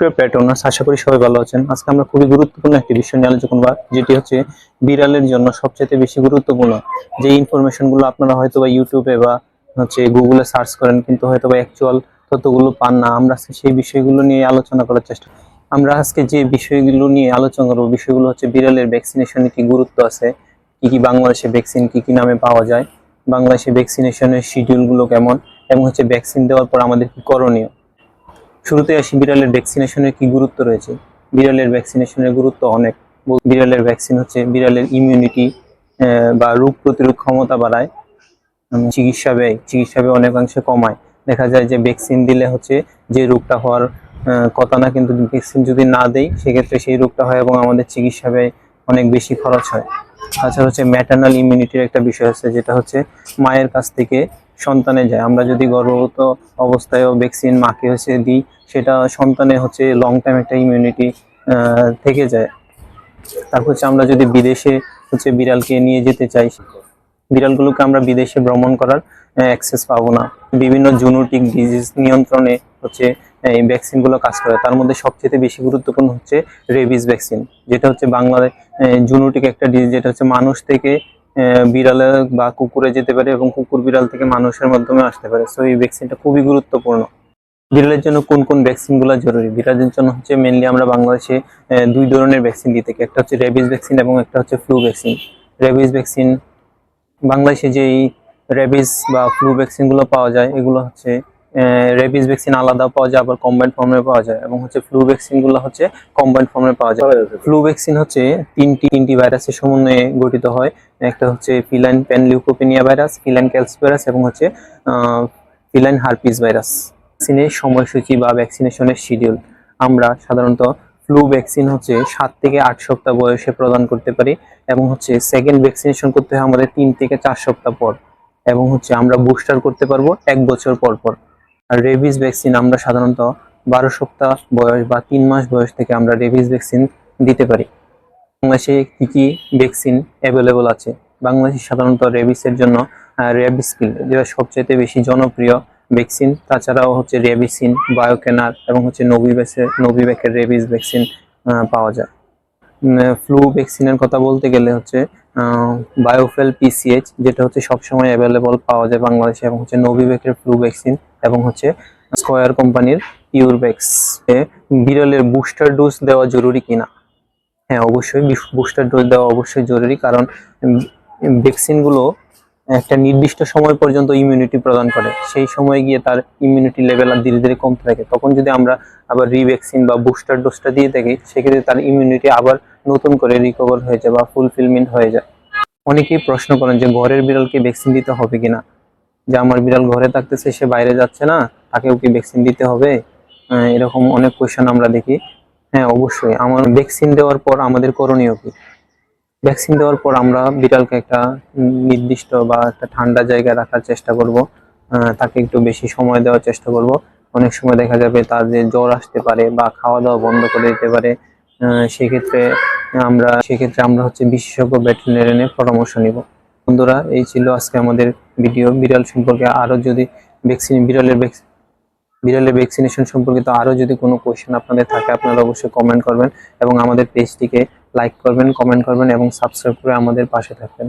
সুপ্রিয় plate owners আশা করি সবাই ভালো আছেন। আজকে আমরা খুবই গুরুত্বপূর্ণ একটি বিষয় নিয়ে আলোচনা করব, যেটি হচ্ছে বিড়ালের জন্য সবচেয়ে বেশি গুরুত্বপূর্ণ। যে ইনফরমেশনগুলো আপনারা হয়তো বা ইউটিউবে বা হচ্ছে গুগলে সার্চ করেন, কিন্তু হয়তো বা অ্যাকচুয়াল তথ্যগুলো পান না। আমরা আজকে সেই বিষয়গুলো নিয়ে আলোচনা করার চেষ্টা আমরা আজকে যে বিষয়গুলো নিয়ে আলোচনা করব, বিষয়গুলো হচ্ছে বিড়ালের ভ্যাকসিনেশনে কি গুরুত্ব আছে, কি কি বাংলাদেশে ভ্যাকসিন কি কি নামে পাওয়া যায়, বাংলাদেশে ভ্যাকসিনেশনের শিডিউলগুলো কেমন, এবং হচ্ছে ভ্যাকসিন দেওয়ার পর আমাদের কি করণীয়। শুরুতে আসি বিড়ালের ভ্যাকসিনেশনের কি গুরুত্ব রয়েছে? বিড়ালের ভ্যাকসিনেশনের গুরুত্ব অনেক। বিড়ালের ভ্যাকসিন হচ্ছে বিড়ালের ইমিউনিটি বা রোগ প্রতিরোধ ক্ষমতা বাড়ায়। চিকিৎসা ব্যয় চিকিৎসা ব্যয় অনেকাংশে কমায়। দেখা যায় যে ভ্যাকসিন দিলে হচ্ছে যে রোগটা হওয়ার কথা না, কিন্তু ভ্যাকসিন যদি না দেই, সেক্ষেত্রে সেই রোগটা হয় এবং আমাদের চিকিৎসা ব্যয় অনেক বেশি খরচ হয়। তাছাড়া হচ্ছে ম্যাটার্নাল ইমিউনিটির একটা বিষয় আছে, যেটা হচ্ছে মায়ের কাছ থেকে সন্তানে যায়। আমরা যদি গর্ভবত অবস্থায়ও ভ্যাকসিন মাকে হচ্ছে দিই, সেটা সন্তানে হচ্ছে লং টাইম একটা ইমিউনিটি থেকে যায়। তারপর হচ্ছে আমরা যদি বিদেশে হচ্ছে বিড়ালকে নিয়ে যেতে চাই, বিড়ালগুলোকে আমরা বিদেশে ভ্রমণ করার অ্যাক্সেস পাবো না। বিভিন্ন জুনোটিক ডিজিজ নিয়ন্ত্রণে হচ্ছে এই ভ্যাকসিনগুলো কাজ করে। তার মধ্যে সবচেয়ে বেশি গুরুত্বপূর্ণ হচ্ছে রেবিস ভ্যাকসিন যেটা হচ্ছে বাংলাদেশ জুনোটিক একটা ডিজিজ যেটা হচ্ছে মানুষ থেকে বিড়ালে বা কুকুরে যেতে পারে এবং কুকুর বিড়াল থেকে মানুষের মাধ্যমে আসতে পারে। সো এই ভ্যাকসিনটা খুবই গুরুত্বপূর্ণ। বিড়ালের জন্য কোন কোন ভ্যাকসিনগুলো জরুরি? বিড়ালের জন্য হচ্ছে মেনলি আমরা বাংলাদেশে দুই ধরনের ভ্যাকসিন দিয়ে থাকি। একটা হচ্ছে রেবিস ভ্যাকসিন এবং একটা হচ্ছে ফ্লু ভ্যাকসিন রেবিস ভ্যাকসিন বাংলাদেশে যেই রেবিস বা ফ্লু ভ্যাকসিনগুলো পাওয়া যায়, এগুলো হচ্ছে রেবিস ভ্যাকসিন আলাদা পাওয়া যায় আবার কম্বাইন্ড ফর্মে পাওয়া যায় এবং হচ্ছে ফ্লু ভ্যাকসিনগুলো হচ্ছে কম্বাইন্ড ফর্মে পাওয়া যায়। ফ্লু ভ্যাকসিন হচ্ছে তিনটি তিনটি ভাইরাসের সমন্বয়ে গঠিত হয়। একটা হচ্ছে feline panleukopenia virus feline calicivirus এবং হচ্ছে ফিলাইন হারপিস ভাইরাস ভ্যাকসিনের সময়সূচি বা ভ্যাকসিনেশনের শিডিউল আমরা সাধারণত ফ্লু ভ্যাকসিন হচ্ছে সাত থেকে আট সপ্তাহ বয়সে প্রদান করতে পারি এবং হচ্ছে সেকেন্ড ভ্যাকসিনেশন করতে হয় আমাদের তিন থেকে চার সপ্তাহ পর এবং হচ্ছে আমরা বুস্টার করতে পারব এক বছর পর পর। রেবিস ভ্যাকসিন আমরা সাধারণত বারো সপ্তাহ বয়স বা তিন মাস বয়স থেকে আমরা রেবিস ভ্যাকসিন দিতে পারি। বাংলাদেশে কী কী ভ্যাকসিন অ্যাভেলেবল আছে? বাংলাদেশে সাধারণত রেবিসের জন্য রেবিসকিল, যেটা সবচেয়ে বেশি জনপ্রিয় ভ্যাকসিন। তাছাড়াও হচ্ছে রেবিসিন, বায়োকেনার এবং হচ্ছে নভিভ্যাসের নভিভ্যাকের রেবিস ভ্যাকসিন পাওয়া যায়। ফ্লু ভ্যাকসিনের কথা বলতে গেলে হচ্ছে বায়োফেল পিসিএইচ যেটা হচ্ছে সবসময় অ্যাভেলেবল পাওয়া যায় বাংলাদেশে এবং হচ্ছে নভিভ্যাকের ফ্লু ভ্যাকসিন। এবং হচ্ছে স্কয়ার কোম্পানির পিউরভ্যাক্স বিড়ালের বুস্টার ডোজ দেওয়া জরুরি কিনা? হ্যাঁ অবশ্যই বুস্টার ডোজ দেওয়া অবশ্যই জরুরি, কারণ ভ্যাকসিনগুলো একটা নির্দিষ্ট সময় পর্যন্ত ইমিউনিটি প্রদান করে। সেই সময় গিয়ে তার ইমিউনিটি লেভেল আর ধীরে ধীরে কমতে থাকে। তখন যদি আমরা আবার রিভ্যাকসিন বা বুস্টার ডোজটা দিয়ে থাকি, সেক্ষেত্রে তার ইমিউনিটি আবার নতুন করে রিকভার হয়ে যায় বা ফুলফিলমেন্ট হয়ে যায়। অনেকেই প্রশ্ন করেন যে ঘরের বিড়ালকে ভ্যাকসিন দিতে হবে কিনা? যে আমার বিড়াল ঘরে থাকতেছে সে বাইরে যাচ্ছে না তাকেও কি ভ্যাকসিন দিতে হবে? আহ, এরকম অনেক কোয়েশ্চেন আমরা দেখি। হ্যাঁ অবশ্যই। আমার ভ্যাকসিন দেওয়ার পর আমাদের করণীয় কি? ভ্যাকসিন দেওয়ার পর আমরা বিড়ালকে একটা নির্দিষ্ট বা একটা ঠান্ডা জায়গায় রাখার চেষ্টা করব। তাকে একটু বেশি সময় দেওয়ার চেষ্টা করব। অনেক সময় দেখা যাবে তার যে জ্বর আসতে পারে বা খাওয়া দাওয়া বন্ধ করে দিতে পারে। সেক্ষেত্রে আমরা সেক্ষেত্রে আমরা হচ্ছে বিশেষজ্ঞ ভেটেরিনারিয়ানের পরামর্শ নিব। বন্ধুরা এই ছিল আজকে আমাদের ভিডিও বিড়াল সম্পর্কে আরও যদি ভ্যাকসিন বিড়ালের বিড়ালের ভ্যাকসিনেশন সম্পর্কিত আরও যদি কোনো কোয়েশ্চেন আপনাদের থাকে, আপনারা অবশ্যই কমেন্ট করবেন এবং আমাদের পেজটিকে লাইক করবেন কমেন্ট করবেন এবং সাবস্ক্রাইব করে আমাদের পাশে থাকবেন।